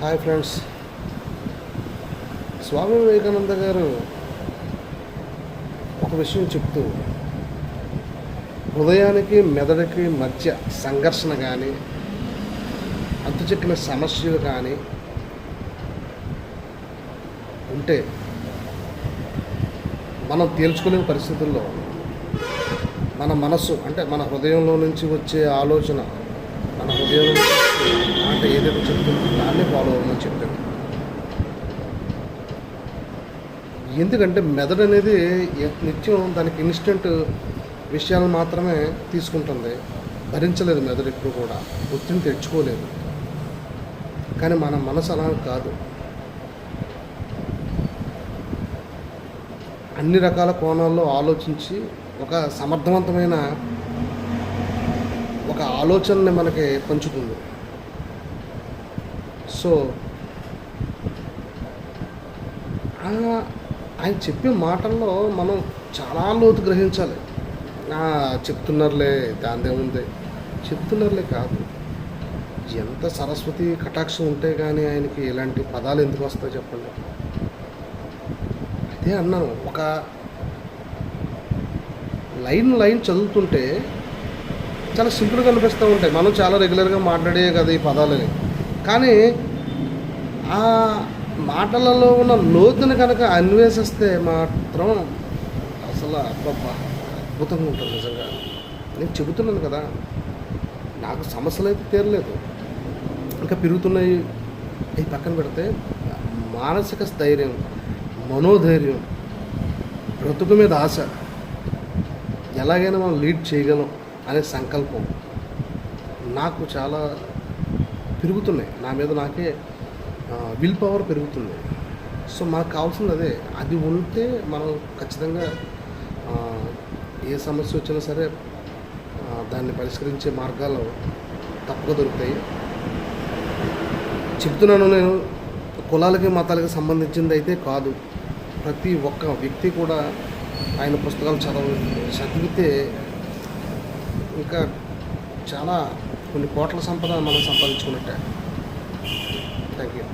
Hi friends. Swami Vivekananda గారు ఒక విషయం చెప్తూ హృదయానికి మెదడుకి మధ్య సంఘర్షణ కానీ అంతుచెక్కిన సమస్యలు కానీ ఉంటే మనం తేల్చుకునే పరిస్థితుల్లో మన మనస్సు అంటే మన హృదయంలో నుంచి వచ్చే ఆలోచన మన హృదయంలో ఏదైతే చెప్తుందో. దాన్ని ఫాలో అవ్వమని చెప్పాడు. ఎందుకంటే మెదడు అనేది నిత్యం దానికి ఇన్స్టెంట్ విషయాలు మాత్రమే తీసుకుంటుంది. భరించలేదు మెదడు ఎప్పుడు కూడా. ఒత్తిడిని తెచ్చుకోలేదు. కానీ మన మనసు అలా కాదు. అన్ని రకాల కోణాల్లో ఆలోచించి ఒక సమర్థవంతమైన ఒక ఆలోచనని మనకి పంచుతుంది. సో ఆయన చెప్పే మాటల్లో మనం చాలా లోతు గ్రహించాలి. చెప్తున్నారులే దాందేముంది చెప్తున్నారులే కాదు. ఎంత సరస్వతి కటాక్షం ఉంటే కానీ ఆయనకి ఇలాంటి పదాలు ఎందుకు వస్తాయి చెప్పండి? అదే అన్నాను ఒక లైన్ లైన్ చదువుతుంటే చాలా సింపుల్గా అనిపిస్తూ ఉంటాయి. మనం చాలా రెగ్యులర్గా మాట్లాడే కదా ఈ పదాలని. కానీ ఆ మాటలలో ఉన్న లోతుని కనుక అన్వేషిస్తే మాత్రం అసలు అబ్బబ్బా అద్భుతంగా ఉంటుంది నిజంగా. నేను చెబుతున్నాను కదా నాకు సమస్యలు అయితే తీరలేదు. ఇంకా పెరుగుతున్నాయి. అవి పక్కన పెడితే మానసిక స్థైర్యం మనోధైర్యం బ్రతుకు మీద ఆశ ఎలాగైనా మనం లీడ్ చేయగలం అనే సంకల్పం నాకు చాలా పెరుగుతున్నాయి. నా మీద నాకే విల్ పవర్ పెరుగుతుంది సో మనకు కావాల్సింది అదే. అది ఉంటే మనం ఖచ్చితంగా ఏ సమస్య వచ్చినా సరే దాన్ని పరిష్కరించే మార్గాలు తప్పక దొరుకుతాయి. చెప్తున్నాను నేను కులాలకి మతాలకి సంబంధించింది అయితే కాదు. ప్రతి ఒక్క వ్యక్తి కూడా ఆయన పుస్తకాలు చదవ చదివితే ఇంకా చాలా కొన్ని కోట్ల సంపద మనం సంపాదించుకున్నట్టే. Thank you